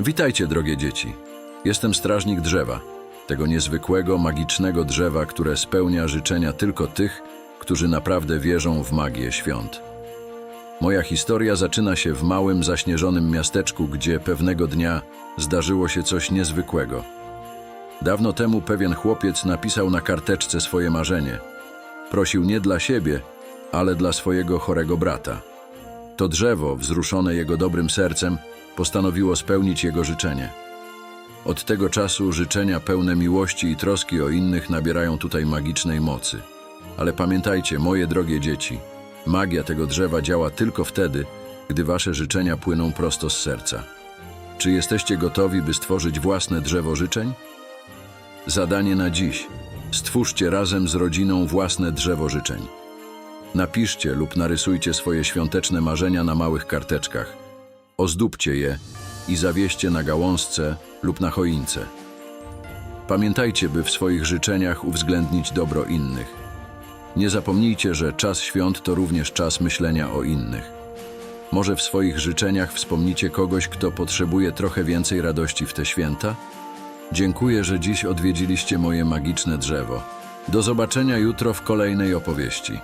Witajcie, drogie dzieci. Jestem strażnik drzewa, tego niezwykłego, magicznego drzewa, które spełnia życzenia tylko tych, którzy naprawdę wierzą w magię świąt. Moja historia zaczyna się w małym, zaśnieżonym miasteczku, gdzie pewnego dnia zdarzyło się coś niezwykłego. Dawno temu pewien chłopiec napisał na karteczce swoje marzenie. Prosił nie dla siebie, ale dla swojego chorego brata. To drzewo, wzruszone jego dobrym sercem, postanowiło spełnić jego życzenie. Od tego czasu życzenia pełne miłości i troski o innych nabierają tutaj magicznej mocy. Ale pamiętajcie, moje drogie dzieci, magia tego drzewa działa tylko wtedy, gdy wasze życzenia płyną prosto z serca. Czy jesteście gotowi, by stworzyć własne drzewo życzeń? Zadanie na dziś. Stwórzcie razem z rodziną własne drzewo życzeń. Napiszcie lub narysujcie swoje świąteczne marzenia na małych karteczkach. Ozdóbcie je i zawieście na gałązce lub na choince. Pamiętajcie, by w swoich życzeniach uwzględnić dobro innych. Nie zapomnijcie, że czas świąt to również czas myślenia o innych. Może w swoich życzeniach wspomnicie kogoś, kto potrzebuje trochę więcej radości w te święta? Dziękuję, że dziś odwiedziliście moje magiczne drzewo. Do zobaczenia jutro w kolejnej opowieści.